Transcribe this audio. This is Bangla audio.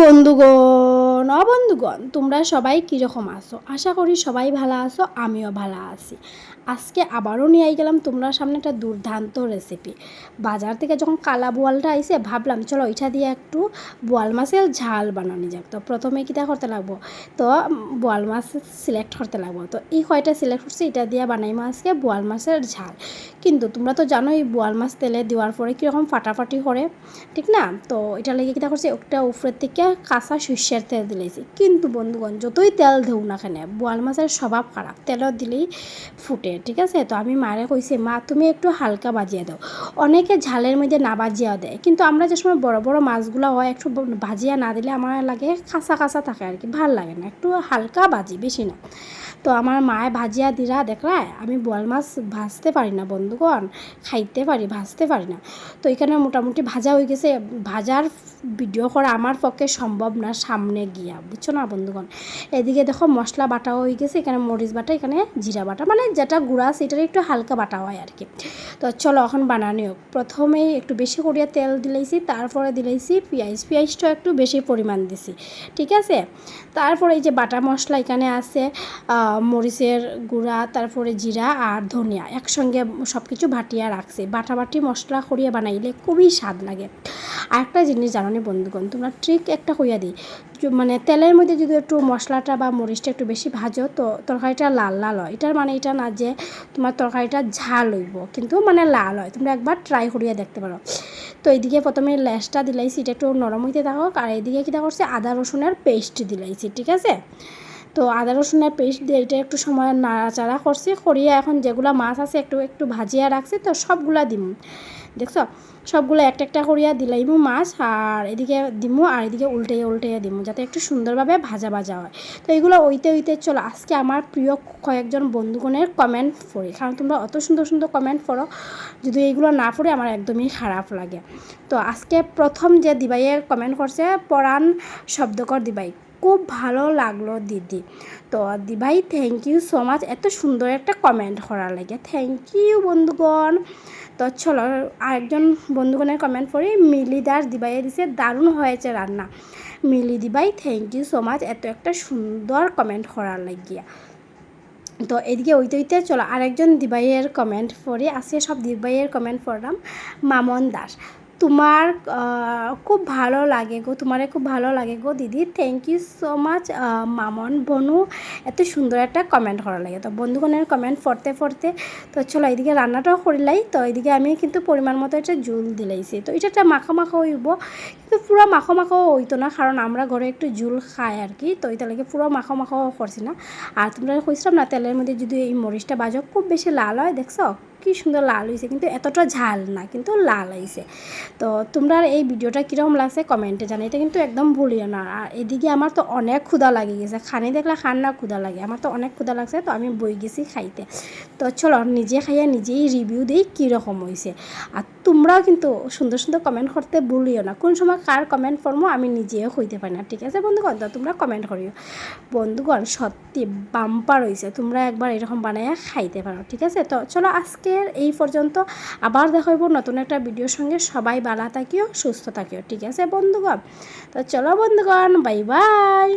বন্ধুগণ অবন্ধুগণ তোমরা সবাই কীরকম আসো আশা করি সবাই ভালো আসো আমিও ভালো আছি। আজকে আবারও নিয়ে আই গেলাম তোমরা সামনে একটা দুর্দান্ত রেসিপি বাজার থেকে যখন কালা বোয়ালটা আইসে ভাবলাম, চলো ওইটা দিয়ে একটু বোয়াল মাছের ঝাল বানানো যাক। তো প্রথমে কীটা করতে লাগবো? তো বোয়াল মাছ সিলেক্ট করতে লাগবো। তো এই কয়টা সিলেক্ট করছি, এটা দিয়ে বানাইমো আজকে বোয়াল মাছের ঝাল। কিন্তু তোমরা তো জানো এই বোয়াল মাছ তেলে দেওয়ার পরে কীরকম ফাটাফাটি করে, ঠিক না? তো এটা লেগে কীটা করছে, একটা উপরের থেকে কাঁচা সর্ষের তেল দিলেছি। কিন্তু বন্ধুগণ, যতই তেল দেও না কেন বোয়াল মাছের স্বভাব খারাপ তেলও দিলেই ফুটে, ঠিক আছে? তো আমি মারে কইছি মা, তুমি একটু হালকা বাজিয়ে দাও। অনেকে ঝালের মধ্যে না বাজিয়া দেয়। কিন্তু আমরা যে সময় বড় বড় মাছগুলো হয়, একটু ভাজিয়া না দিলে আমার লাগে কাঁচা কাঁচা থাকে আর কি ভালো লাগে না। একটু হালকা বাজি বেশি না। তো আমার মায়ে ভাজিয়া দিরা দেখলা আমি বোয়াল মাছ ভাজতে পারি না বন্ধুগণ, খাইতে পারি ভাজতে পারি না। তো এখানে মোটামুটি ভাজা হয়ে গেছে। ভাজার ভিডিও করা আমার পক্ষে সম্ভব না, সামনে গিয়া। বুঝছ না বন্ধুগণ? এদিকে দেখো মশলা বাটা হয়ে গেছে এখানে মরিচ বাটা এখানে জিরা বাটা। মানে যেটা গুঁড়া সেটার একটু হালকা বাটা হয় আর কি। তো চলো এখন বানানি হোক প্রথমেই একটু বেশি করিয়া তেল দিলাইছি তারপরে দিলাইছি পেঁয়াজ। পেঁয়াজটা একটু বেশি পরিমাণ দিছি, ঠিক আছে? তারপরে এই যে বাটা মশলা এখানে আছে মরিচের গুঁড়া তারপরে জিরা আর ধনিয়া। একসঙ্গে সব কিছু ভাটিয়া রাখছি বাটাবাটি মশলা করিয়া বানাইলে খুবই স্বাদ লাগে। আর একটা জিনিস জানো নি বন্ধুগণ, তোমরা ট্রিক একটা কইয়া দিই। মানে তেলের মধ্যে যদি একটু মশলাটা বা মরিচটা একটু বেশি ভাজো, তো তরকারিটা লাল লাল হয়। এটার মানে এটা না যে তোমার তরকারিটা ঝাল হইব, কিন্তু মানে লাল হয়। তোমরা একবার ট্রাই করিয়া দেখতে পারো। তো এইদিকে প্রথমে ল্যাসটা দিলাইছি, এটা একটু নরম হইতে থাকো আর এইদিকে দেখা করছে আদা রসুনের পেস্ট দিলাইছি, ঠিক আছে? তো আদা রসুনের পেস্ট দিয়ে এটা একটু সময় নাড়াচাড়া করছি, করিয়া এখন যেগুলা মাছ আছে একটু একটু ভাজিয়া রাখছি, তো সবগুলা দিম। দেখছ? সবগুলো একটা একটা করিয়া দিলাইমু মাছ, আর এদিকে দিমু, আর এদিকে উল্টে উল্টে দিমু, যাতে একটু সুন্দরভাবে ভাজা ভাজা হয়। তো এইগুলো ওইতে ওইতে চলো, আজকে আমার প্রিয় কয়েকজন বন্ধুগণের কমেন্ট পড়ি, কারণ তোমরা অত সুন্দর সুন্দর কমেন্ট পড়ো, যদি এইগুলো না পড়ে আমার একদমই খারাপ লাগে। তো আজকে প্রথম যে দিবাইয়ের কমেন্ট করছে, পরাণ শব্দকর দিবাই। খুব ভালো লাগল, দিদি। তো দিভাই থ্যাংক ইউ সো মাচ এত সুন্দর একটা কমেন্ট করার লাগে। থ্যাংক ইউ বন্ধুগণ। তো চলো, আরেকজন বন্ধুগণের কমেন্ট পড়ে। মিলি দাস দিবাইয়ে দিছে, দারুণ হয়েছে রান্না। মিলি দিবাই থ্যাংক ইউ সো মাচ এত একটা সুন্দর কমেন্ট করার লাগিয়া তো এদিকে ওইতে ওইতে চলো, আরেকজন দিবাইয়ের কমেন্ট পড়ে। আজকে সব দিবাইয়ের কমেন্ট পড়লাম। মামন দাস। তোমার খুব ভালো লাগে গো, তোমারে খুব ভালো লাগে গো, দিদি। Thank you so much Mamon, বনু। এত সুন্দর একটা কমেন্ট করা লাগে। তো বন্ধুগণের কমেন্ট পড়তে পড়তে তো চলো এইদিকে রান্নাটাও করিলাই তো এইদিকে আমি কিন্তু পরিমাণ মতো একটা জুল দিলাইছি তো এটা একটা মাখা মাখা হইব, কিন্তু পুরো মাখো মাখাও হইতো না, কারণ আমরা ঘরে একটু জুল খাই আর কি। তো এটা লাগে পুরো মাখো মাখাও করছি না। আর তোমরা কইছিলাম না, তেলের মধ্যে যদি এই মরিচটা বাজো, খুব বেশি লাল হয়, দেখছ? কি সুন্দর লাল হয়েছে কিন্তু এতটা ঝাল না, কিন্তু লাল হয়েছে তো তোমরা এই ভিডিওটা কীরকম লাগছে কমেন্টে জানো এটা কিন্তু একদম ভুলিও না। আর এদিকে আমার তো অনেক ক্ষুদা লাগে গেছে, খানি দেখলে খান না ক্ষুদা লাগে, আমার তো অনেক ক্ষুদা লাগছে, তো আমি বই গেছি খাইতে। তো চলো নিজে খাইয়া নিজেই রিভিউ দিই কীরকম হয়েছে আর তোমরাও কিন্তু সুন্দর সুন্দর কমেন্ট করতে ভুলিও না। কোন সময় কার কমেন্ট করব আমি নিজেও হইতে পারি না, ঠিক আছে? বন্ধুগণ, তো তোমরা কমেন্ট করিও। বন্ধুগণ, সত্যি বাম্পার হয়েছে তোমরা একবার এরকম বানাইয়া খাইতে পারো, ঠিক আছে? তো চলো আজকের এই পর্যন্ত, আবার দেখা হইব নতুন একটা ভিডিওর সঙ্গে। সবাই ভালো থাকিও, সুস্থ থাকিও, ঠিক আছে বন্ধুগণ? তো চলো বন্ধুগণ বাই বাই